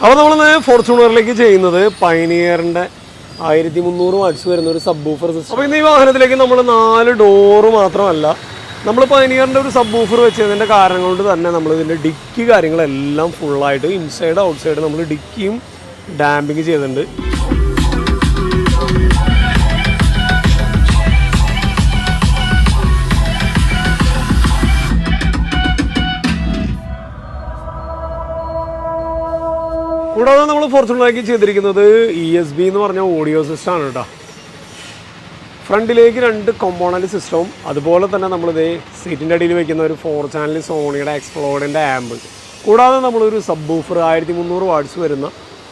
അപ്പോൾ നമ്മൾ ഫോർച്യൂണറിലേക്ക് ചെയ്യുന്നത് പൈനിയറിന്റെ ആയിരത്തി മുന്നൂറ് വാട്സ് വരുന്ന ഒരു സബ് ബൂഫർ സിസ്റ്റം അപ്പോൾ ഇന്ന് ഈ വാഹനത്തിലേക്ക് നമ്മൾ നാല് ഡോറ് മാത്രമല്ല നമ്മൾ പൈനിയറിന്റെ ഒരു സബ് ബൂഫർ വെച്ചതിന്റെ കാരണം കൊണ്ട് തന്നെ നമ്മൾ ഇതിന്റെ ഡിക്കി കാര്യങ്ങളെല്ലാം ഫുള്ളായിട്ട് ഇൻസൈഡ് ഔട്ട്സൈഡ് നമ്മൾ ഡിക്കിയും ഡാമ്പിങ് ചെയ്തിട്ടുണ്ട്. കൂടാതെ നമ്മൾ ഫോർച്യൂണറാക്കി ചെയ്തിരിക്കുന്നത് ഇ എസ് ബി എന്ന് പറഞ്ഞ ഓഡിയോ സിസ്റ്റം ആണ് കേട്ടോ ഫ്രണ്ടിലേക്ക് രണ്ട് കോമ്പോണന്റ് സിസ്റ്റവും അതുപോലെ തന്നെ നമ്മളിത് സീറ്റിന്റെ അടിയിൽ വെക്കുന്ന ഒരു ഫോർ ചാനൽ സോണിയുടെ എക്സ്പ്ലോഡിന്റെ ആമ്പ് കൂടാതെ നമ്മളൊരു സബ് ബൂഫർ ആയിരത്തി മുന്നൂറ് വാട്സ് വരുന്ന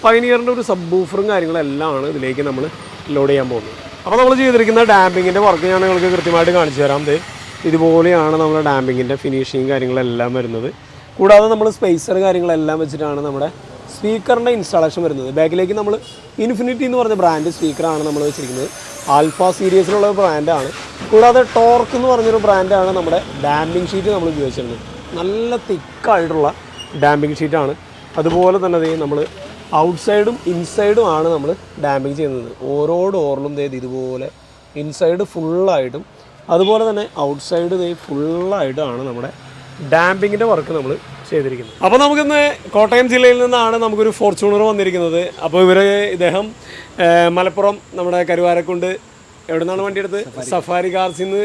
പൈനിയറിന്റെ ഒരു സബ് ബൂഫറും കാര്യങ്ങളെല്ലാം ആണ് ഇതിലേക്ക് നമ്മൾ ലോഡ് ചെയ്യാൻ പോകുന്നത്. അപ്പോൾ നമ്മൾ ചെയ്തിരിക്കുന്ന ഡാമ്പിങ്ങിന്റെ വർക്ക് ഞാൻ നിങ്ങൾക്ക് കൃത്യമായിട്ട് കാണിച്ചു തരാം. ദേ ഇതുപോലെയാണ് നമ്മുടെ ഡാമ്പിങ്ങിന്റെ ഫിനിഷിങ് കാര്യങ്ങളെല്ലാം വരുന്നത്. കൂടാതെ നമ്മൾ സ്പേസർ കാര്യങ്ങളെല്ലാം വെച്ചിട്ടാണ് നമ്മുടെ സ്പീക്കറിന്റെ ഇൻസ്റ്റാളേഷൻ വരുന്നത്. ബാക്കിലേക്ക് നമ്മൾ ഇൻഫിനിറ്റി എന്ന് പറഞ്ഞ ബ്രാൻഡ് സ്പീക്കറാണ് നമ്മൾ വെച്ചിരിക്കുന്നത്. ആൽഫ സീരീസിലുള്ള ബ്രാൻഡാണ് കൂടാതെ ടോർക്ക് എന്ന് പറഞ്ഞൊരു ബ്രാൻഡാണ് നമ്മുടെ ഡാമ്പിംഗ് ഷീറ്റ് നമ്മൾ ഉപയോഗിച്ചിരുന്നത്. നല്ല തിക്കായിട്ടുള്ള ഡാമ്പിംഗ് ഷീറ്റാണ് അതുപോലെ തന്നെ ദേ നമ്മൾ ഔട്ട്സൈഡും ഇൻസൈഡും ആണ് നമ്മൾ ഡാമ്പിങ് ചെയ്യുന്നത്. ഓരോ ഡോറിലും ദേ ഇതുപോലെ ഇൻസൈഡ് ഫുള്ളായിട്ടും അതുപോലെ തന്നെ ഔട്ട്സൈഡ് ദേ ഫുള്ളായിട്ടാണ് നമ്മുടെ ഡാമ്പിങ്ങിന്റെ വർക്ക് നമ്മൾ ചെയ്തിരിക്കുന്നത്. അപ്പോൾ നമുക്കിന്ന് കോട്ടയം ജില്ലയിൽ നിന്നാണ് നമുക്കൊരു ഫോർച്യൂണർ വന്നിരിക്കുന്നത്. അപ്പോൾ ഇവർ ഇദ്ദേഹം മലപ്പുറം നമ്മുടെ കരുവാരക്കുണ്ട്. എവിടുന്നാണ് നിന്നാണ് വണ്ടി എടുത്ത് സഫാരി. കാർസിൽ നിന്ന്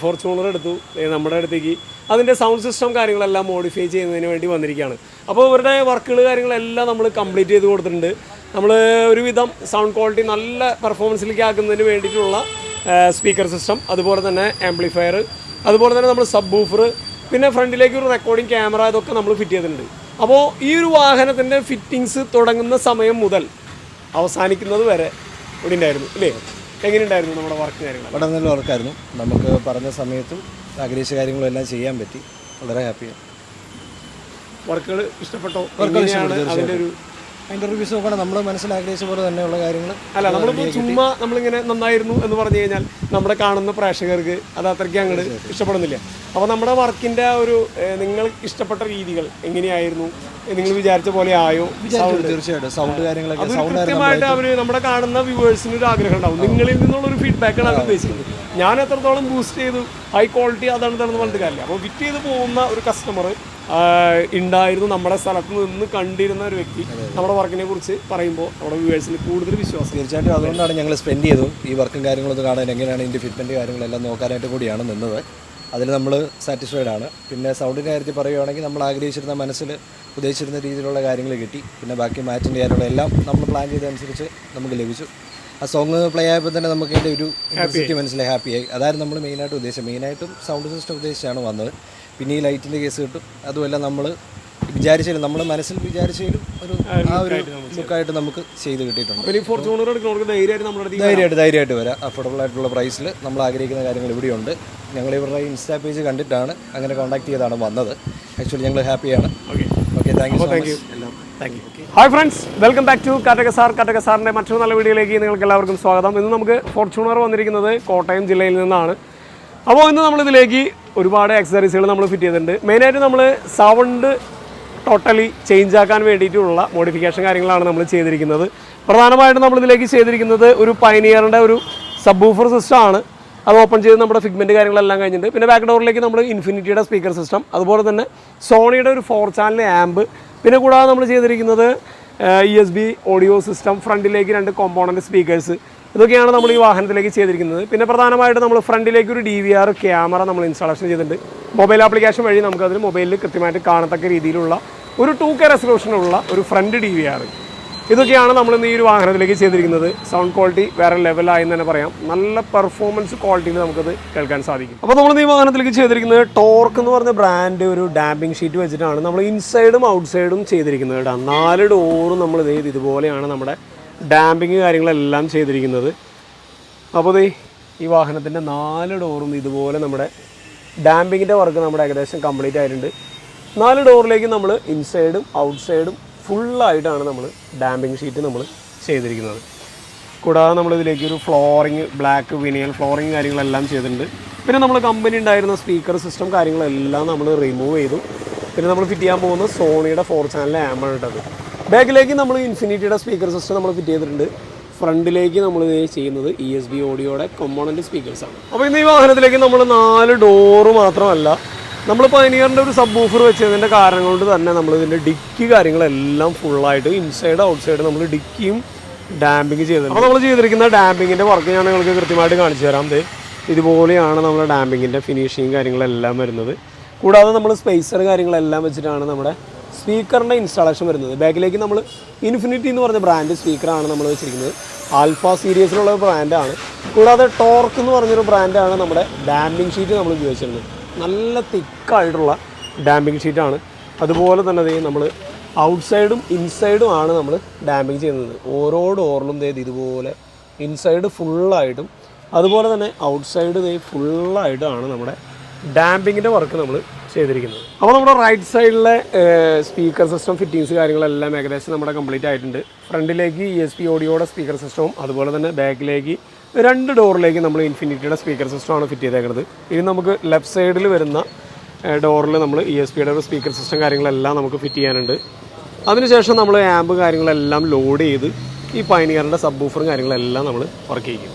ഫോർച്യൂണർ എടുത്തു. നമ്മുടെ അടുത്തേക്ക്. അതിന്റെ സൗണ്ട് സിസ്റ്റം കാര്യങ്ങളെല്ലാം മോഡിഫൈ ചെയ്യുന്നതിന് വേണ്ടി വന്നിരിക്കുകയാണ്. അപ്പോൾ ഇവരുടെ വർക്കുകൾ കാര്യങ്ങളെല്ലാം നമ്മൾ കംപ്ലീറ്റ് ചെയ്ത് കൊടുത്തിട്ടുണ്ട്. നമ്മൾ ഒരുവിധം സൗണ്ട് ക്വാളിറ്റി നല്ല പെർഫോമൻസിലേക്ക് ആക്കുന്നതിന് വേണ്ടിയിട്ടുള്ള സ്പീക്കർ സിസ്റ്റം അതുപോലെ തന്നെ ആംപ്ലിഫയർ അതുപോലെ തന്നെ നമ്മൾ സബ് ബൂഫർ പിന്നെ ഫ്രണ്ടിലേക്ക് ഒരു റെക്കോർഡിംഗ് ക്യാമറ ഇതൊക്കെ നമ്മൾ ഫിറ്റ് ചെയ്തിട്ടുണ്ട്. അപ്പോൾ ഈ ഒരു വാഹനത്തിന്റെ ഫിറ്റിങ്സ് തുടങ്ങുന്ന സമയം മുതൽ അവസാനിക്കുന്നത് വരെ ഇവിടെ ഉണ്ടായിരുന്നു അല്ലേ? എങ്ങനെയുണ്ടായിരുന്നു നമ്മുടെ വർക്ക് കാര്യങ്ങൾ വളരെ നല്ല വർക്കായിരുന്നു നമുക്ക് പറഞ്ഞ സമയത്തും ആഗ്രഹിച്ച കാര്യങ്ങളും എല്ലാം ചെയ്യാൻ പറ്റി. വളരെ ഹാപ്പിയാണ് വർക്കുകൾ ഇഷ്ടപ്പെട്ടോ? വർക്കുകൾ അതിന്റെ ഒരു അതിന്റെ റിവ്യൂസ് നോക്കണം നമ്മൾ മനസ്സിൽ ആഗ്രഹിച്ച പോലെ തന്നെയുള്ള കാര്യങ്ങൾ അല്ല നമ്മളിപ്പോൾ ചുമ്മാ നമ്മളിങ്ങനെ നന്നായിരുന്നു എന്ന് പറഞ്ഞു കഴിഞ്ഞാൽ നമ്മുടെ കാണുന്ന പ്രേക്ഷകർക്ക് അത് അത്രയ്ക്ക് അങ്ങോട്ട് ഇഷ്ടപ്പെടുന്നില്ല. അപ്പോൾ നമ്മുടെ വർക്കിന്റെ ഒരു നിങ്ങൾ ഇഷ്ടപ്പെട്ട രീതികൾ എങ്ങനെയായിരുന്നു നിങ്ങൾ വിചാരിച്ച പോലെ ആയോ? തീർച്ചയായിട്ടും. സൗണ്ട് കാര്യങ്ങളൊക്കെ കൃത്യമായിട്ട് അവർ നമ്മുടെ കാണുന്ന വ്യൂവേഴ്സിന് ഒരു ആഗ്രഹം ഉണ്ടാവും. നിങ്ങളിൽ നിന്നുള്ള ഒരു ഫീഡ്ബാക്കാണ് അവർ ഉദ്ദേശിക്കുന്നത്. ഞാൻ എത്രത്തോളം ബൂസ്റ്റ് ചെയ്തു ഹൈ ക്വാളിറ്റി അതാണ് ഇതാണെന്ന് പറഞ്ഞിട്ട് കാര്യമില്ല. അപ്പോൾ വിറ്റ് ചെയ്ത് പോകുന്ന ഒരു കസ്റ്റമർ ഉണ്ടായിരുന്നു നമ്മുടെ സ്ഥലത്ത് നിന്ന് കണ്ടിരുന്ന ഒരു വ്യക്തി. നമ്മുടെ വർക്കിനെ കുറിച്ച് പറയുമ്പോൾ നമ്മുടെ വ്യൂവേഴ്സിന് കൂടുതൽ വിശ്വാസം. തീർച്ചയായിട്ടും അതുകൊണ്ടാണ് ഞങ്ങൾ സ്പെൻഡ് ചെയ്തു ഈ വർക്കും കാര്യങ്ങളൊക്കെ കാണാൻ എങ്ങനെയാണ് ഇതിന്റെ ഫിറ്റ്മെന്റ് കാര്യങ്ങളെല്ലാം നോക്കാനായിട്ട് കൂടിയാണ് നിന്നത്. അതിൽ നമ്മൾ സാറ്റിസ്ഫൈഡ് ആണ്. പിന്നെ സൗണ്ടിന്റെ കാര്യത്തിൽ പറയുകയാണെങ്കിൽ നമ്മൾ ആഗ്രഹിച്ചിരുന്ന മനസ്സിൽ ഉദ്ദേശിച്ചിരുന്ന രീതിയിലുള്ള കാര്യങ്ങൾ കിട്ടി. പിന്നെ ബാക്കി മാറ്റിന്റെ കാര്യങ്ങളും എല്ലാം നമ്മൾ പ്ലാൻ ചെയ്തതനുസരിച്ച് നമുക്ക് ലഭിച്ചു. ആ സോങ്ങ് പ്ലേ ആയപ്പോൾ തന്നെ നമുക്ക് അതിന്റെ ഒരു മനസ്സിലായി. ഹാപ്പിയായി അതായിരുന്നു നമ്മൾ മെയിനായിട്ട് ഉദ്ദേശിച്ചത്. മെയിനായിട്ടും സൗണ്ട് സിസ്റ്റം ഉദ്ദേശിച്ചാണ് വന്നത്. പിന്നെ ഈ ലൈറ്റിന്റെ കേസ് കിട്ടും. അതുമല്ല നമ്മൾ വിചാരിച്ചാലും നമ്മൾ മനസ്സിൽ വിചാരിച്ചാലും ഒരു ആ ഒരു ലുക്കായിട്ട് നമുക്ക് ചെയ്ത് കിട്ടിയിട്ടുണ്ട്. അപ്പോൾ ഈ ഫോർച്യൂണർ എടുക്കുന്നവർക്ക് ധൈര്യമായിട്ട് നമ്മുടെ ധൈര്യമായിട്ട് ധൈര്യമായിട്ട് വരാം. അഫോർഡബിൾ ആയിട്ടുള്ള പ്രൈസിൽ നമ്മൾ ആഗ്രഹിക്കുന്ന കാര്യങ്ങൾ ഇവിടെയുണ്ട്. ഞങ്ങൾ ഇവരുടെ ഇൻസ്റ്റാ പേജ് കണ്ടിട്ടാണ് അങ്ങനെ കോൺടാക്ട് ചെയ്താണ് വന്നത്. ആക്ച്വലി ഞങ്ങൾ ഹാപ്പിയാണ് okay okay thank you thank you thank you hi friends welcome back to കാറ്റക sir കാറ്റക സാറിന്റെ മറ്റൊരു നല്ല വീഡിയോയിലേക്ക് നിങ്ങൾക്ക് എല്ലാവർക്കും സ്വാഗതം. ഇന്ന് നമുക്ക് ഫോർച്യൂണർ വന്നിരിക്കുന്നത് കോട്ടയം ജില്ലയിൽ നിന്നാണ്. അപ്പോൾ ഇന്ന് നമ്മളിതിലേക്ക് ഒരുപാട് ആക്സസറീസുകൾ നമ്മൾ ഫിറ്റ് ചെയ്തിട്ടുണ്ട് മെയിനായിട്ട് നമ്മൾ സൗണ്ട് ടോട്ടലി ചേഞ്ച് ആക്കാൻ വേണ്ടിയിട്ടുള്ള മോഡിഫിക്കേഷൻ കാര്യങ്ങളാണ് നമ്മൾ ചെയ്തിരിക്കുന്നത്. പ്രധാനമായിട്ടും നമ്മളിതിലേക്ക് ചെയ്തിരിക്കുന്നത് ഒരു പൈനിയറിന്റെ ഒരു സബ്ബൂഫർ സിസ്റ്റമാണ് അത് ഓപ്പൺ ചെയ്ത് നമ്മുടെ ഫിഗ്മെന്റ് കാര്യങ്ങളെല്ലാം കഴിഞ്ഞിട്ടുണ്ട് പിന്നെ ബാക്ക് ഡോറിലേക്ക് നമ്മൾ ഇൻഫിനിറ്റിയുടെ സ്പീക്കർ സിസ്റ്റം അതുപോലെ തന്നെ സോണിയുടെ ഒരു ഫോർ ചാനൽ ആംബ് പിന്നെ കൂടാതെ നമ്മൾ ചെയ്തിരിക്കുന്നത് E S B audio system ഫ്രണ്ടിലേക്ക് രണ്ട് കോമ്പോണന്റ് സ്പീക്കേഴ്സ് ഇതൊക്കെയാണ് നമ്മൾ ഈ വാഹനത്തിലേക്ക് ചെയ്തിരിക്കുന്നത്. പിന്നെ പ്രധാനമായിട്ട് നമ്മൾ ഫ്രണ്ടിലേക്ക് ഒരു ഡി വി ആർ ക്യാമറ നമ്മൾ ഇൻസ്റ്റാളേഷൻ ചെയ്തിട്ടുണ്ട്. മൊബൈൽ ആപ്ലിക്കേഷൻ വഴി നമുക്കതിൽ മൊബൈലിൽ കൃത്യമായിട്ട് കാണത്തക്ക രീതിയിലുള്ള ഒരു ടു കെ റെസൊല്യൂഷനുള്ള ഒരു ഫ്രണ്ട് ഡി വി ആർ ഇതൊക്കെയാണ് നമ്മൾ ഇന്ന് ഈ ഒരു വാഹനത്തിലേക്ക് ചെയ്തിരിക്കുന്നത്. സൗണ്ട് ക്വാളിറ്റി വേറെ ലെവലായി എന്ന് തന്നെ പറയാം. നല്ല പെർഫോമൻസ് ക്വാളിറ്റിയിൽ നമുക്കത് കേൾക്കാൻ സാധിക്കും. അപ്പോൾ നമ്മൾ ഈ വാഹനത്തിലേക്ക് ചെയ്തിരിക്കുന്നത് ടോർക്ക് എന്ന് പറഞ്ഞ ബ്രാൻഡ് ഒരു ഡാമ്പിംഗ് ഷീറ്റ് വെച്ചിട്ടാണ് നമ്മൾ ഇൻസൈഡും ഔട്ട്സൈഡും ചെയ്തിരിക്കുന്നത് കേട്ടോ. നാല് ഡോറും നമ്മൾ ഇത് ഇതുപോലെയാണ് നമ്മുടെ ഡാമ്പിങ് കാര്യങ്ങളെല്ലാം ചെയ്തിരിക്കുന്നത്. അപ്പോൾ ദേ ഈ വാഹനത്തിന്റെ നാല് ഡോറും ഇതുപോലെ നമ്മുടെ ഡാമ്പിങ്ങിന്റെ വർക്ക് നമ്മുടെ ഏകദേശം കംപ്ലീറ്റ് ആയിട്ടുണ്ട്. നാല് ഡോറിലേക്ക് നമ്മൾ ഇൻസൈഡും ഔട്ട്സൈഡും ഫുള്ളായിട്ടാണ് നമ്മൾ ഡാമ്പിങ് ഷീറ്റ് നമ്മൾ ചെയ്തിരിക്കുന്നത്. കൂടാതെ നമ്മളിതിലേക്ക് ഒരു ഫ്ലോറിങ് ബ്ലാക്ക് വിനിയൽ ഫ്ലോറിങ് കാര്യങ്ങളെല്ലാം ചെയ്തിട്ടുണ്ട്. പിന്നെ നമ്മൾ കമ്പനി ഉണ്ടായിരുന്ന സ്പീക്കർ സിസ്റ്റം കാര്യങ്ങളെല്ലാം നമ്മൾ റിമൂവ് ചെയ്തു. പിന്നെ നമ്മൾ ഫിറ്റ് ചെയ്യാൻ പോകുന്ന സോണിയുടെ ഫോർ ചാനൽ ആമാണ് ഇട്ടത്. ബാക്കിലേക്ക് നമ്മൾ ഇൻഫിനിറ്റിയുടെ സ്പീക്കർ സിസ്റ്റം നമ്മൾ ഫിറ്റ് ചെയ്തിട്ടുണ്ട്. ഫ്രണ്ടിലേക്ക് നമ്മൾ ചെയ്യുന്നത് ഇ എസ് ബി ഓഡിയോയുടെ കൊമ്പോണന്റ് സ്പീക്കേഴ്സാണ് അപ്പോൾ ഇന്ന് ഈ വാഹനത്തിലേക്ക് നമ്മൾ നാല് ഡോറ് മാത്രമല്ല നമ്മൾ പൈനിയറിന്റെ ഒരു സബ് ബൂഫർ വെച്ചതിന്റെ കാരണം കൊണ്ട് തന്നെ നമ്മൾ ഇതിന്റെ ഡിക്കി കാര്യങ്ങളെല്ലാം ഫുള്ളായിട്ട് ഇൻസൈഡ് ഔട്ട്സൈഡ് നമ്മൾ ഡിക്കിയും ഡാമ്പിങ് ചെയ്തിട്ടുണ്ട്. അപ്പോൾ നമ്മൾ ചെയ്തിരിക്കുന്ന ഡാമ്പിങ്ങിന്റെ വർക്ക് ഞാൻ നിങ്ങൾക്ക് കൃത്യമായിട്ട് കാണിച്ചു തരാം. ദേ ഇതുപോലെയാണ് നമ്മുടെ ഡാമ്പിങ്ങിന്റെ ഫിനിഷിങ് കാര്യങ്ങളെല്ലാം വരുന്നത്. കൂടാതെ നമ്മൾ സ്പേസർ കാര്യങ്ങളെല്ലാം വെച്ചിട്ടാണ് നമ്മുടെ സ്പീക്കറിന്റെ ഇൻസ്റ്റാളേഷൻ വരുന്നത്. ബാക്കിലേക്ക് നമ്മൾ ഇൻഫിനിറ്റി എന്ന് പറഞ്ഞ ബ്രാൻഡ് സ്പീക്കറാണ് നമ്മൾ വെച്ചിരിക്കുന്നത്. ആൽഫ സീരീസിലുള്ള ബ്രാൻഡാണ് കൂടാതെ ടോർക്ക് എന്ന് പറഞ്ഞൊരു ബ്രാൻഡാണ് നമ്മുടെ ഡാമ്പിംഗ് ഷീറ്റ് നമ്മൾ ഉപയോഗിച്ചിരുന്നത്. നല്ല തിക്കായിട്ടുള്ള ഡാമ്പിങ് ഷീറ്റാണ് അതുപോലെ തന്നെ ദേ നമ്മൾ ഔട്ട്സൈഡും ഇൻസൈഡും ആണ് നമ്മൾ ഡാമ്പിങ് ചെയ്യുന്നത്. ഓരോ ഡോറിലും ദേ ഇതുപോലെ ഇൻസൈഡ് ഫുള്ളായിട്ടും അതുപോലെ തന്നെ ഔട്ട്സൈഡ് ദേ ആണ് നമ്മുടെ ഡാമ്പിങ്ങിന്റെ വർക്ക് നമ്മൾ ചെയ്തിരിക്കുന്നത്. അപ്പോൾ നമ്മുടെ റൈറ്റ് സൈഡിലെ സ്പീക്കർ സിസ്റ്റം ഫിറ്റിങ്സ് കാര്യങ്ങളെല്ലാം ഏകദേശം നമ്മുടെ കംപ്ലീറ്റ് ആയിട്ടുണ്ട്. ഫ്രണ്ടിലേക്ക് ഇ എസ് പി ഓഡിയോയുടെ സ്പീക്കർ സിസ്റ്റവും അതുപോലെ തന്നെ ബാക്കിലേക്ക് രണ്ട് ഡോറിലേക്ക് നമ്മൾ ഇൻഫിനിറ്റിയുടെ സ്പീക്കർ സിസ്റ്റമാണ് ഫിറ്റ് ചെയ്തേക്കുന്നത് ഇനി നമുക്ക് ലെഫ്റ്റ് സൈഡിൽ വരുന്ന ഡോറിൽ നമ്മൾ ഇ എസ് പിയുടെ ഒരു സ്പീക്കർ സിസ്റ്റം കാര്യങ്ങളെല്ലാം നമുക്ക് ഫിറ്റ് ചെയ്യാനുണ്ട്. അതിനുശേഷം നമ്മൾ ആമ്പ് കാര്യങ്ങളെല്ലാം ലോഡ് ചെയ്ത് ഈ പൈനിയറിന്റെ സബ് ബൂഫറും കാര്യങ്ങളെല്ലാം നമ്മൾ വർക്ക് ചെയ്യും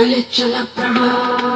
అలచల ప్రభా.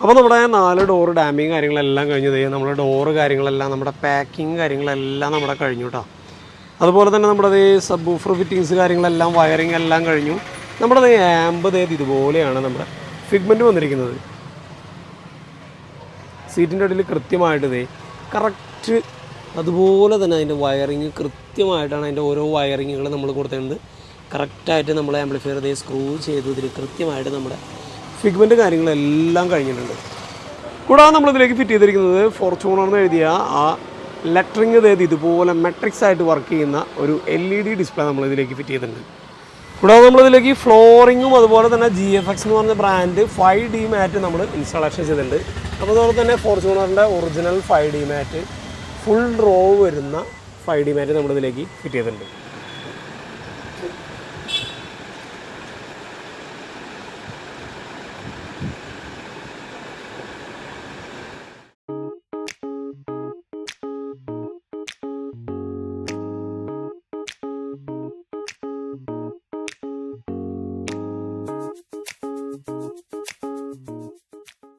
അപ്പോൾ നമ്മുടെ നാല് ഡോറ് ഡാമിങ് കാര്യങ്ങളെല്ലാം കഴിഞ്ഞു. ദേ നമ്മുടെ ഡോറ് കാര്യങ്ങളെല്ലാം നമ്മുടെ പാക്കിങ് കാര്യങ്ങളെല്ലാം നമ്മുടെ കഴിഞ്ഞു കേട്ടോ അതുപോലെ തന്നെ നമ്മുടെ സബ് ബൂഫർ ഫിറ്റിങ്സ് കാര്യങ്ങളെല്ലാം വയറിങ് എല്ലാം കഴിഞ്ഞു. നമ്മുടെ ദേ ആമ്പ് ദേ ഇതുപോലെയാണ് നമ്മുടെ ഫിഗ്മെന്റ് വന്നിരിക്കുന്നത്. സീറ്റിന്റെ അടിയിൽ കൃത്യമായിട്ട് ദേ കറക്റ്റ് അതുപോലെ തന്നെ അതിന്റെ വയറിങ് കൃത്യമായിട്ടാണ് അതിന്റെ ഓരോ വയറിങ്ങുകൾ നമ്മൾ കൊടുത്തിട്ടുണ്ട്. കറക്റ്റായിട്ട് നമ്മൾ ആംപ്ലിഫയർ ദേ സ്ക്രൂ ചെയ്ത് ഇതിൽ കൃത്യമായിട്ട് നമ്മുടെ ഫിഗ്മെന്റ് കാര്യങ്ങളെല്ലാം കഴിഞ്ഞിട്ടുണ്ട്. കൂടാതെ നമ്മളിതിലേക്ക് ഫിറ്റ് ചെയ്തിരിക്കുന്നത് ഫോർച്യൂണർ എന്ന് എഴുതിയ ആ ലെറ്ററിങ് അതായത് ഇതുപോലെ മെട്രിക്സ് ആയിട്ട് വർക്ക് ചെയ്യുന്ന ഒരു എൽ ഇ ഡി ഡിസ്പ്ലേ നമ്മളിതിലേക്ക് ഫിറ്റ് ചെയ്തിട്ടുണ്ട്. കൂടാതെ നമ്മളിതിലേക്ക് ഫ്ലോറിങ്ങും അതുപോലെ തന്നെ ജി എഫ് എക്സ് എന്ന് പറഞ്ഞ ബ്രാൻഡ് ഫൈവ് ഡി മാറ്റ് നമ്മൾ ഇൻസ്റ്റാളേഷൻ ചെയ്തിട്ടുണ്ട്. അപ്പോൾ അതുപോലെ തന്നെ ഫോർച്യൂണറിന്റെ original five D mat full row വരുന്ന ഫൈവ് ഡി മാറ്റ് നമ്മളിതിലേക്ക് ഫിറ്റ് ചെയ്തിട്ടുണ്ട്.